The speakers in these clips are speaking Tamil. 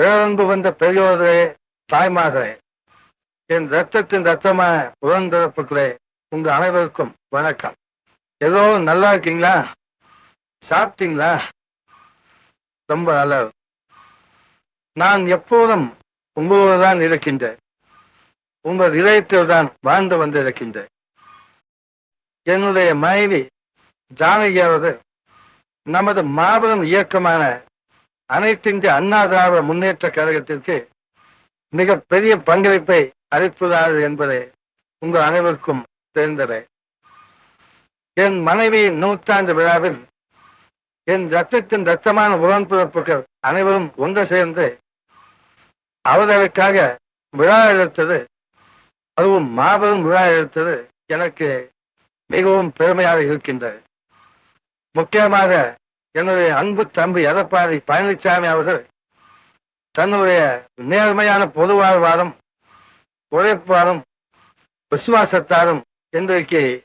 பேரன்பு வந்த பெரியோரே தாய்மாரே என் ரத்தத்தின் ரத்தமான உடன்பிறப்புகளே உங்க அனைவருக்கும் வணக்கம். ஏதோ நல்லா இருக்கீங்களா? சாப்பிட்டீங்களா? ரொம்ப நல்லது நான் எப்போதும் உங்களோடு தான் இருக்கின்றேன். உங்கள் இதயத்தில் தான் வாழ்ந்து வந்து இருக்கின்றேன் என்னுடைய மனைவி ஜானகியாவது நமது மாபெரும் இயக்கமான அனைத்திந்திய அண்ணா திராவிட முன்னேற்ற கழகத்திற்கு மிக பெரிய பங்களிப்பை அளிப்பதார்கள் என்பதை உங்கள் அனைவருக்கும் தெரிந்ததே. என் மனைவியின் நூற்றாண்டு விழாவில் என் ரத்தத்தின் ரத்தமான உடன்பிறப்புகள் அனைவரும் ஒன்று சேர்ந்து அவர்களுக்காக விழா எடுத்தது அதுவும் மாபெரும் விழா எடுத்தது எனக்கு மிகவும் பெருமையாக இருக்கின்றது. முக்கியமாக என்னுடைய அன்பு தம்பி எடப்பாடி பழனிசாமி அவர்கள் தன்னுடைய நேர்மையான பொது வாழ்வாரும் உழைப்பாரும் விசுவாசத்தாரும் இன்றைக்கு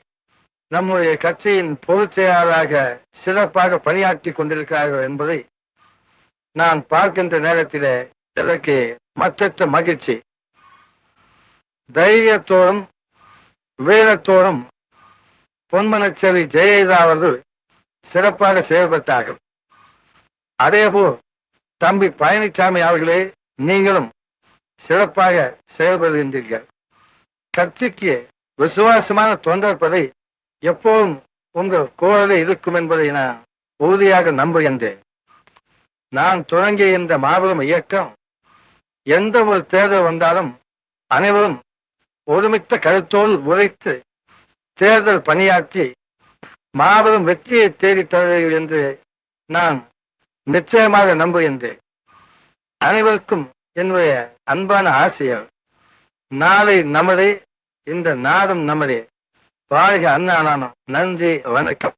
நம்முடைய கட்சியின் பொதுச் செயலாளராக சிறப்பாக பணியாற்றி கொண்டிருக்கிறார்கள் என்பதை நான் பார்க்கின்ற நேரத்திலே எனக்கு மற்ற மகிழ்ச்சி. தைரியத்தோடும் வீரத்தோடும் பொன்மனச்சேரி ஜெயலலிதா அவர்கள் சிறப்பாக செயல்பட்டார்கள். அதேபோல் தம்பி பழனிசாமி அவர்களே நீங்களும் சிறப்பாக செயல்படுகின்றீர்கள். கட்சிக்கு விசுவாசமான தொண்டர்பதை எப்போதும் உங்கள் குரலில் இருக்கும் என்பதை நான் உறுதியாக நம்புகின்றேன். நான் தொடங்கிய இந்த மாபெரும் இயக்கம் எந்த ஒரு தேர்தல் வந்தாலும் அனைவரும் ஒருமித்த கருத்தோடு உழைத்து தேர்தல் பணியாற்றி மாபெரும் வெற்றியை தேடித் தருவீர்கள் என்று நான் நிச்சயமாக நம்புகின்றேன். அனைவருக்கும் என்னுடைய அன்பான ஆசையர் நாளை நமதே இந்த நாடும் நமதே வாழ்க அண்ணா நானும் நன்றி வணக்கம்.